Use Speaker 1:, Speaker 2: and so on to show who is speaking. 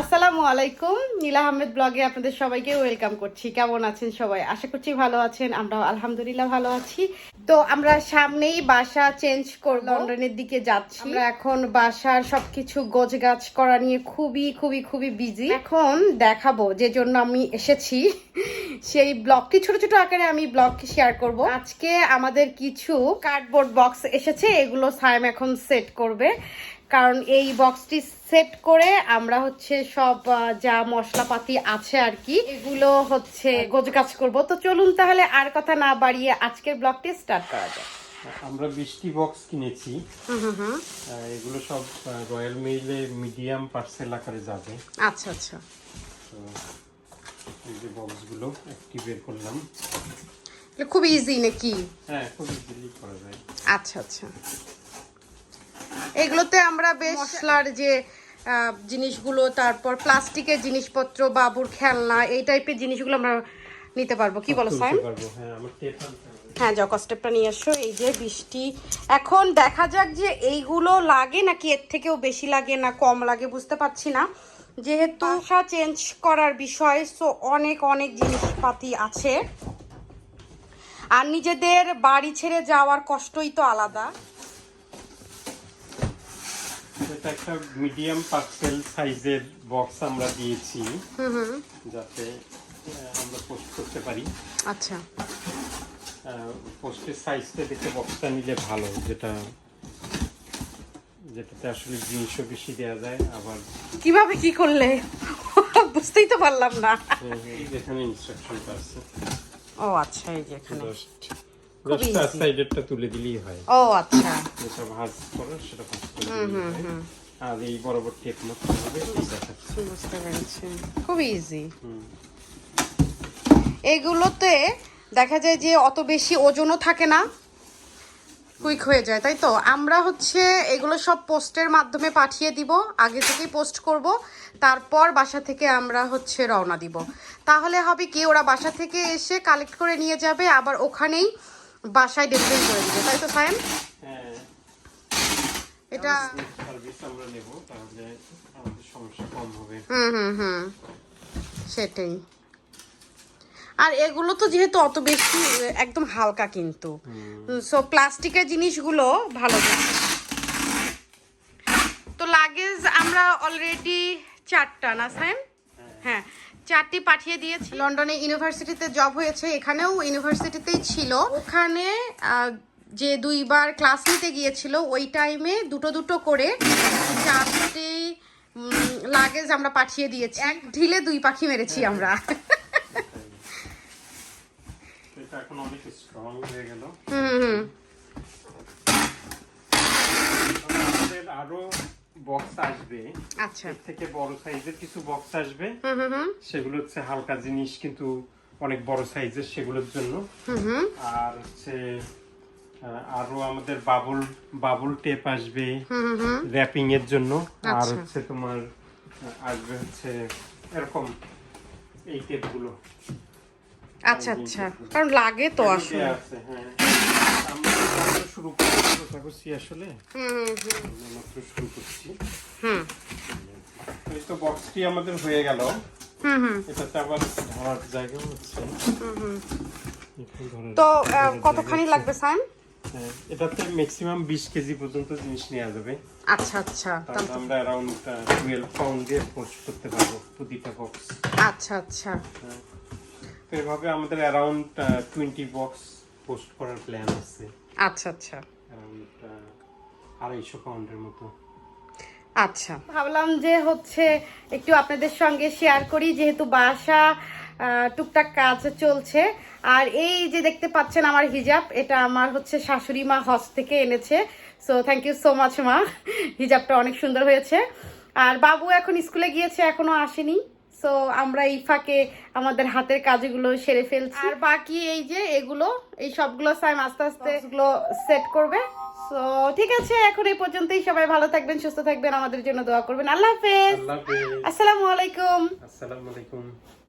Speaker 1: আসসালামু আলাইকুম। নীলা আহমেদ ব্লগে আপনাদের সবাইকে ওয়েলকাম করছি। কেমন আছেন সবাই? আশা করছি ভালো আছেন আমরা আলহামদুলিল্লাহ ভালো আছি। তো আমরা সামনেই বাসা চেঞ্জ করব। লন্ডনের দিকে যাচ্ছি। আমরা এখন বাসার সবকিছু গোছগাছ করা নিয়ে খুবই খুবই খুবই বিজি এখন দেখাবো যে জন্য আমি এসেছি। সেই ব্লগটি ছোট ছোট আকারে আমি ব্লগ শেয়ার করব। আজকে আমাদের কিছু কার্ডবোর্ড বক্স এসেছে এগুলো সাইম এখন সেট করবে। কারণ এই বক্সটি সেট করে আমরা হচ্ছে সব যা মশলাপাতি আছে আর কি এগুলো হচ্ছে গোজগাছ করব। তো চলুন তাহলে আর কথা না বাড়িয়ে আজকের ব্লগটি স্টার্ট করা যায়
Speaker 2: আমরা বৃষ্টি বক্স কিনেছি। এগুলো সব রয়্যাল মেইলে মিডিয়াম পার্সেল আকারে যাবে।
Speaker 1: আচ্ছা আচ্ছা।
Speaker 2: এই যে বক্সগুলো একটি বের করলাম।
Speaker 1: খুব ইজি নাকি?
Speaker 2: হ্যাঁ খুব ইজিলি করা যায়।
Speaker 1: আচ্ছা আচ্ছা। এগুলোতে আমরা বেশ মশলার যে জিনিসগুলো তারপর প্লাস্টিকের জিনিসপত্র বাবুর খেলনা এই টাইপের জিনিসগুলো আমরা নিতে পারব। কি বলো সাইম
Speaker 2: হ্যাঁ আমার টেপ আনতে হবে
Speaker 1: হ্যাঁ যাও স্টেপটা নিয়ে এসো। এই যে বৃষ্টি। এখন দেখা যাক যে এইগুলো লাগে নাকি এর থেকেও বেশি লাগে না কম লাগে বুঝতে পারছি না। যেহেতু বাসা চেঞ্জ করার বিষয় সো অনেক অনেক জিনিসপাতি আছে। আর নিজেদের বাড়ি ছেড়ে যাওয়ার কষ্টই তো আলাদা।
Speaker 2: এটা একটা মিডিয়াম পার্সেল সাইজের বক্স আমরা দিয়েছি। যাতে আমরা পোস্ট করতে পারি।
Speaker 1: আচ্ছা।
Speaker 2: পোস্টের সাইজটা দেখে বক্সটা নিলে ভালো যেটা যেটাতে আসলে জিনিসও বেশি দেওয়া যায় আবার
Speaker 1: কীভাবে কি করলে? বুঝতেই তো পারলাম না।
Speaker 2: এখানে ইনস্ট্রাকশনটা আছে।
Speaker 1: ও আচ্ছা এই যে এখানে।
Speaker 2: সাইডেরটা তুলে দিলেই হয়।
Speaker 1: ও আচ্ছা।
Speaker 2: যেটা ভাঁজ করো সেটা ভাঁজ করে দিলেই হয়। আর এই বরাবর টেপ মারতে হবে
Speaker 1: বুঝতে পেরেছি। খুব ইজি
Speaker 2: হুম।
Speaker 1: এগুলোতে দেখা যায় যে অত বেশি ওজনও থাকে না। কুইক হয়ে যায় তাই তো? আমরা হচ্ছে এগুলো সব পোস্টের মাধ্যমে পাঠিয়ে দিব আগে থেকেই পোস্ট করব তারপর বাসা থেকে আমরা হচ্ছে রওনা দিব। তাহলে হবে কি ওরা বাসা থেকে এসে কালেক্ট করে নিয়ে যাবে আবার ওখানেই বাসায় ডেলিভারি করে দিবে তাই তো সায়েম?
Speaker 2: হ্যাঁ।
Speaker 1: এটা হুম হুম হুম। সেটাই। আর এগুলো তো যেহেতু অত বেশি একদম হালকা কিন্তু। সো প্লাস্টিকের জিনিসগুলো ভালো। তো লাগেজ আমরা অলরেডি চারটা না সাইম হ্যাঁ চারটি পাঠিয়ে দিয়েছি। লন্ডনে ইউনিভার্সিটিতে জব হয়েছে এখানেও ইউনিভার্সিটিতেই ছিল। ওখানে যে দুইবার ক্লাস নিতে গিয়েছিল ওই টাইমে দুটো দুটো করে চারটি লাগেজ আমরা পাঠিয়ে দিয়েছি। এক ঢিলে দুই পাখি মেরেছি আমরা।
Speaker 2: এটা এখন অনেক স্ট্রং হয়ে গেল।
Speaker 1: হুম
Speaker 2: আরও বক্স আসবে।
Speaker 1: আচ্ছা।
Speaker 2: থেকে বড় সাইজের কিছু বক্স আসবে। সেগুলো হচ্ছে হালকা জিনিস কিন্তু অনেক বড় সাইজের সেগুলোর জন্য। আর হচ্ছে আরও আমাদের বাবুল বাবুল টেপ আসবে র্যাপিং এর জন্য। আর
Speaker 1: আচ্ছা।
Speaker 2: হচ্ছে তোমার আসবে হচ্ছে এরকম এই টেপগুলো
Speaker 1: আচ্ছা আচ্ছা। কারণ লাগে তো আসলে
Speaker 2: হ্যাঁ। মাত্র শুরু করছি আসলে শুরু করছি
Speaker 1: হুম।
Speaker 2: এই তো বক্সটি আমাদের হয়ে গেল।
Speaker 1: হুম হুম।
Speaker 2: এটাতে আবার ধরার জায়গা হচ্ছে
Speaker 1: তো কতখানি লাগবে
Speaker 2: আছে। হ্যাঁ, এটাতে ম্যাক্সিমাম বিশ কেজি পর্যন্ত জিনিস নেওয়া যাবে।
Speaker 1: আচ্ছা আচ্ছা।
Speaker 2: তাহলে আমরা অ্যারাউন্ড টুয়েলভ পাউন্ড দিয়ে পোস্ট করতে পারব প্রতিটা বক্স
Speaker 1: আচ্ছা আচ্ছা।
Speaker 2: তো এভাবে আমাদের অ্যারাউন্ড টোয়েন্টি বক্স পোস্ট করার প্ল্যান আছে।
Speaker 1: আচ্ছা আচ্ছা।
Speaker 2: অ্যারাউন্ড আড়াইশো পাউন্ডের মতো।
Speaker 1: আচ্ছা। ভাবলাম যে হচ্ছে একটু আপনাদের সঙ্গে শেয়ার করি যেহেতু বাসা টুকটাক কাজ চলছে। আর এই যে দেখতে পাচ্ছেন আমার হিজাব এটা আমার হচ্ছে শাশুড়ি মা হজ থেকে এনেছে। So thank you so much মা। হিজাবটা অনেক সুন্দর হয়েছে। আর বাবু এখন স্কুলে গিয়েছে এখনও আসেনি। সো আমরা এই ফাঁকে আমাদের হাতের কাজগুলো সেরে ফেলছি। আর বাকি এই যে এগুলো এই সবগুলো সাইম আস্তে আস্তে এগুলো সেট করবে। সো ঠিক আছে এখন এই পর্যন্তই। সবাই ভালো থাকবেন সুস্থ থাকবেন। আমাদের জন্য দোয়া করবেন।
Speaker 2: আল্লাহ হাফেজ।
Speaker 1: আসসালামু আলাইকুম।
Speaker 2: আসসালামু আলাইকুম।